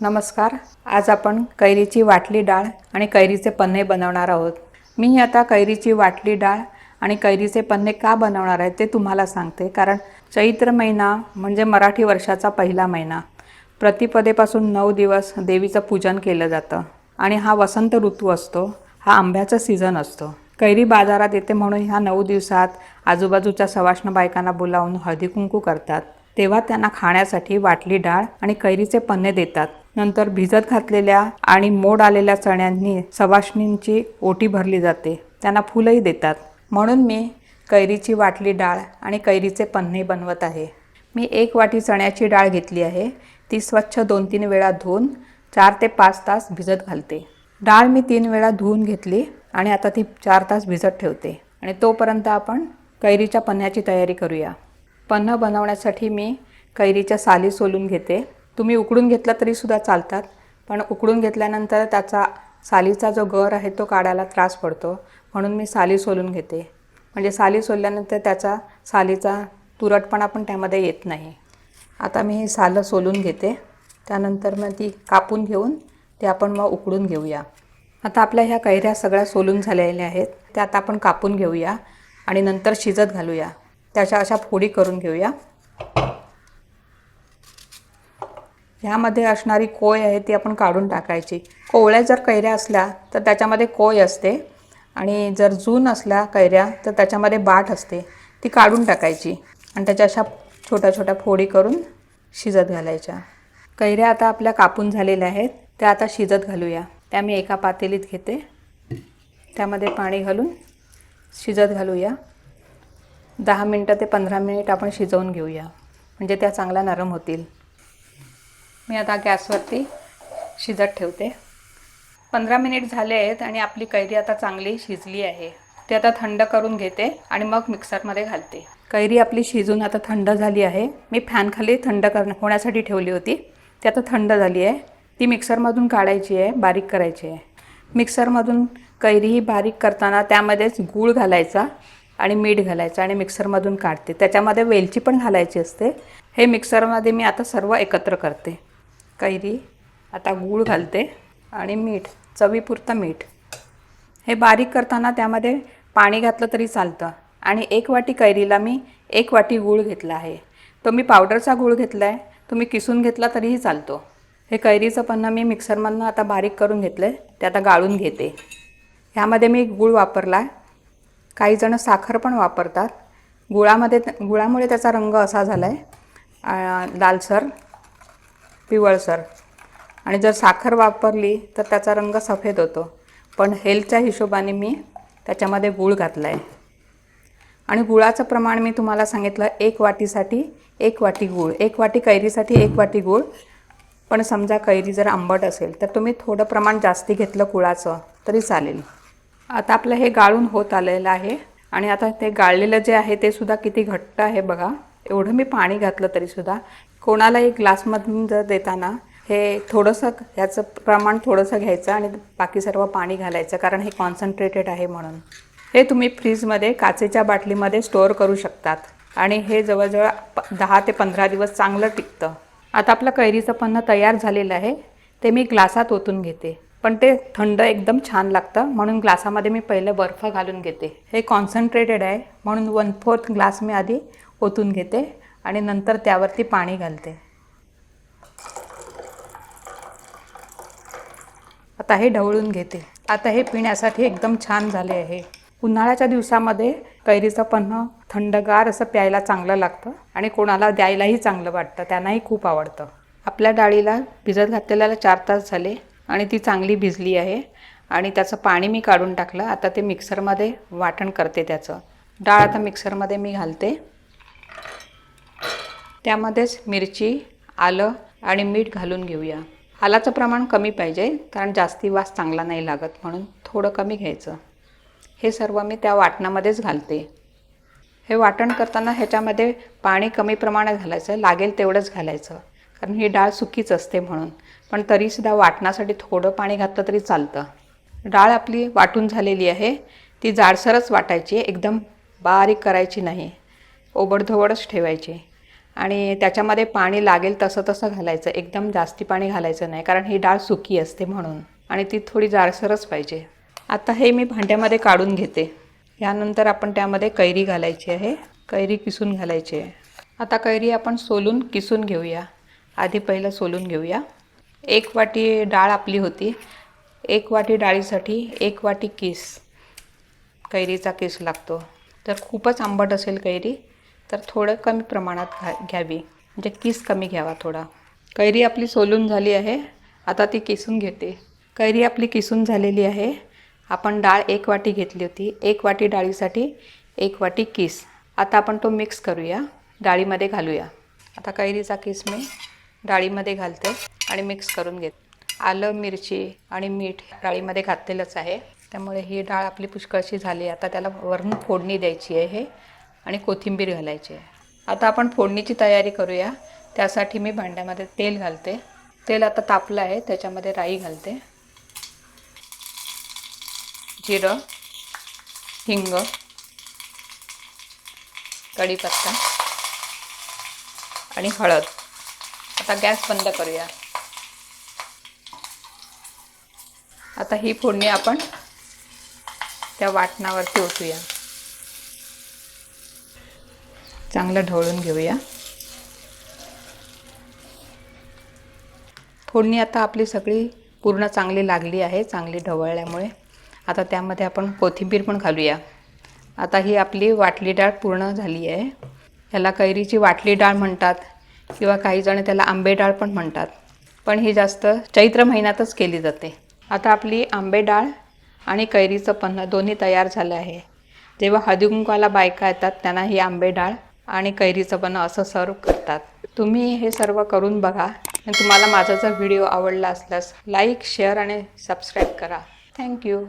नमस्कार. आज आपण कैरीची वाटली डाळ आणि कैरीचे पन्हे बनवणार आहोत. मी आता कैरीची वाटली डाळ आणि कैरीचे पन्हे का बनवणार आहे ते तुम्हाला सांगते. कारण चैत्र महिना म्हणजे मराठी वर्षाचा पहिला महिना. प्रतिपदेपासून नऊ दिवस देवीचं पूजन केलं जातं आणि हा वसंत ऋतू असतो. हा आंब्याचा सीझन असतो. कैरी बाजारात येते म्हणून ह्या नऊ दिवसात आजूबाजूच्या सवाष्ण बायकांना बोलावून हळदी कुंकू करतात. तेव्हा त्यांना खाण्यासाठी वाटली डाळ आणि कैरीचे पन्ने देतात. नंतर भिजत घातलेल्या आणि मोड आलेल्या चण्यांनी सवाष्णींची ओटी भरली जाते. त्यांना फुलंही देतात. म्हणून मी कैरीची वाटली डाळ आणि कैरीचे पन्ने बनवत आहे. मी एक वाटी चण्याची डाळ घेतली आहे. ती स्वच्छ दोन तीन वेळा धुवून चार ते पाच तास भिजत घालते. डाळ मी तीन वेळा धुवून घेतली आणि आता ती चार तास भिजत ठेवते. आणि तोपर्यंत आपण कैरीच्या पन्ह्याची तयारी करूया. पन्हं बनवण्यासाठी मी कैरीच्या साली सोलून घेते. तुम्ही उकडून घेतला तरीसुद्धा चालतात पण उकडून घेतल्यानंतर त्याचा सालीचा जो गर आहे तो काढायला त्रास पडतो. म्हणून मी साली सोलून घेते. म्हणजे साली सोलल्यानंतर त्याचा सालीचा तुरटपणा पण त्यामध्ये येत नाही. आता मी हे सालं सोलून घेते. त्यानंतर मग ती कापून घेऊन ते आपण मग उकडून घेऊया. आता आपल्या ह्या कैऱ्या सगळ्या सोलून झालेल्या आहेत. त्या आता आपण कापून घेऊया आणि नंतर शिजत घालूया. त्याच्या अशा फोडी करून घेऊया. ह्यामध्ये असणारी कोय आहे ती आपण काढून टाकायची. कोवळ्या जर कैऱ्या असल्या तर त्याच्यामध्ये कोय असते. आणि जर जून असल्या कैऱ्या तर त्याच्यामध्ये बाट असते. ती काढून टाकायची. आणि त्याच्या अशा छोट्या छोट्या फोडी करून शिजत घालायच्या. कैऱ्या आता आपल्या कापून झालेल्या आहेत. त्या आता शिजत घालूया. त्या मी एका पातेलीत घेते. त्यामध्ये पाणी घालून शिजत घालूया. दहा मिनटं ते पंधरा मिनिट आपण शिजवून घेऊया. म्हणजे त्या चांगल्या नरम होतील. मी आता गॅसवरती शिजत ठेवते. पंधरा मिनिट झाले आहेत आणि आपली कैरी आता चांगली शिजली आहे. ती आता थंड करून घेते आणि मग मिक्सरमध्ये घालते. कैरी आपली शिजून आता थंड झाली आहे. मी फॅनखाली थंड कर होण्यासाठी ठेवली होती. ती आता थंड झाली आहे. ती मिक्सरमधून काढायची आहे बारीक करायची आहे. मिक्सरमधून कैरी ही बारीक करताना त्यामध्येच गूळ घालायचा. आणि मीठ घालायचं आणि मिक्सरमधून काढते. त्याच्यामध्ये वेलची पण घालायची असते. हे मिक्सरमध्ये मी आता सर्व एकत्र करते. कैरी आता गूळ घालते आणि मीठ चवीपुरतं मीठ. हे बारीक करताना त्यामध्ये पाणी घातलं तरी चालतं. आणि एक वाटी कैरीला मी एक वाटी गूळ घेतला आहे. तो मी पावडरचा गूळ घेतला आहे तुम्ही किसून घेतला तरीही चालतो. हे कैरीचं पन्ना मी मिक्सरमधनं आता बारीक करून घेतलं आहे ते आता गाळून घेते. ह्यामध्ये मी गूळ वापरला आहे काही जण साखर पण वापरतात. गुळामध्ये गुळामुळे त्याचा रंग असा झाला आहे लालसर पिवळसर आणि जर साखर वापरली तर त्याचा रंग सफेद होतो. पण हेल्थच्या हिशोबाने मी त्याच्यामध्ये गूळ घातला आहे आणि गुळाचं प्रमाण मी तुम्हाला सांगितलं एक वाटीसाठी एक वाटी गूळ. एक वाटी कैरीसाठी एक वाटी गूळ. पण समजा कैरी जर आंबट असेल तर तुम्ही थोडं प्रमाण जास्ती घेतलं गुळाचं तरी चालेल. आता आपलं हे गाळून होत आलेलं आहे. आणि आता ते गाळलेलं जे आहे ते सुद्धा किती घट्ट आहे बघा. एवढं मी पाणी घातलं तरीसुद्धा कोणालाही ग्लासमधून जर देताना हे थोडंसं ह्याचं प्रमाण थोडंसं घ्यायचं आणि बाकी सर्व पाणी घालायचं कारण हे कॉन्सन्ट्रेटेड आहे म्हणून. हे तुम्ही फ्रीजमध्ये काचेच्या बाटलीमध्ये स्टोअर करू शकतात. आणि हे जवळजवळ प दहा ते पंधरा दिवस चांगलं टिकतं. आता आपलं कैरीचं पन्नं तयार झालेलं आहे. ते मी ग्लासात ओतून घेते. पण ते थंड एकदम छान लागतं. म्हणून ग्लासामध्ये मी पहिलं बर्फ घालून घेते. हे कॉन्सन्ट्रेटेड आहे. म्हणून वन फोर्थ ग्लास मी आधी ओतून घेते आणि नंतर त्यावरती पाणी घालते. आता हे ढवळून घेते. आता हे पिण्यासाठी एकदम छान झाले आहे. उन्हाळ्याच्या दिवसामध्ये कैरीचं पन्ह थंडगार असं प्यायला चांगलं लागतं आणि कोणाला द्यायलाही चांगलं वाटतं. त्यांनाही खूप आवडतं. आपल्या डाळीला भिजत घातलेल्याला चार तास झाले. आणि ती चांगली भिजली आहे. आणि त्याचं पाणी मी काढून टाकलं. आता ते मिक्सरमध्ये वाटण करते त्याचं. डाळ आता मिक्सरमध्ये मी घालते. त्यामध्येच मिरची आलं आणि मीठ घालून घेऊया. आलाचं प्रमाण कमी पाहिजे कारण जास्ती वास चांगला नाही लागत म्हणून थोडं कमी घ्यायचं. हे सर्व मी त्या वाटणामध्येच घालते. हे वाटण करताना ह्याच्यामध्ये पाणी कमी प्रमाणात घालायचं लागेल तेवढंच घालायचं. कारण ही डाळ सुकीच असते म्हणून. पण तरीसुद्धा वाटण्यासाठी थोडं पाणी घातलं तरी चालतं. डाळ आपली वाटून झालेली आहे. ती जाडसरच वाटायची. एकदम बारीक करायची नाही. ओबडधोबडच ठेवायची. आणि त्याच्यामध्ये पाणी लागेल तसं तसं घालायचं. एकदम जास्ती पाणी घालायचं नाही कारण ही डाळ सुकी असते म्हणून. आणि ती थोडी जाडसरच पाहिजे. आता हे मी भांड्यामध्ये काढून घेते. यानंतर आपण त्यामध्ये कैरी घालायची आहे. कैरी किसून घालायची आहे. आता कैरी आपण सोलून किसून घेऊया. आधी पहिलं सोलून घेऊया. एक वाटी डाळ आपली होती. एक वाटी डाळीसाठी एक वाटी किस. कैरीचा किस लागतो. तर खूपच आंबट असेल कैरी तर थोडं कमी प्रमाणात घा घ्यावी. म्हणजे किस कमी घ्यावा थोडा. कैरी आपली सोलून झाली आहे. आता ती किसून घेते. कैरी आपली किसून झालेली आहे. आपण डाळ एक वाटी घेतली होती. एक वाटी डाळीसाठी एक वाटी किस. आता आपण तो मिक्स करूया. डाळीमध्ये घालूया. आता कैरीचा किस मी डाळीमध्ये घालते आणि मिक्स करून घेते. आलं मिरची आणि मीठ डाळीमध्ये घातलेलंच आहे. त्यामुळे ही डाळ आपली पुष्कळशी झाली आता त्याला वरून फोडणी द्यायची आहे आणि कोथिंबीर घालायची आहे. आता आपण फोडणीची तयारी करूया. त्यासाठी मी भांड्यामध्ये तेल घालते. तेल आता तापलं आहे त्याच्यामध्ये राई घालते. जिरं हिंग कढीपत्ता आणि हळद. आता गॅस बंद करूया. आता ही फोडणी आपण त्या वाटणावरती ओतूया. चांगलं ढवळून घेऊया. फोडणी आता आपली सगळी पूर्ण चांगली लागली आहे चांगली ढवळल्यामुळे. आता त्यामध्ये आपण कोथिंबीर पण घालूया. आता ही आपली वाटली डाळ पूर्ण झाली आहे. ह्याला कैरीची वाटली डाळ म्हणतात. किंवा काही जण त्याला आंबे डाळ पण म्हणतात. पण ही जास्त चैत्र महिन्यातच केली जाते. आता आपली आंबे डाळ आणि कैरीचं पन्ह दोन्ही तयार झालं आहे. जेव्हा हळदीकुंकवाला बायका येतात त्यांना ही आंबे डाळ आणि कैरीचं पन्ह असं सर्व करतात. तुम्ही हे सर्व करून बघा आणि तुम्हाला माझा जर व्हिडिओ आवडला असल्यास लाईक शेअर आणि सबस्क्राईब करा. Thank you.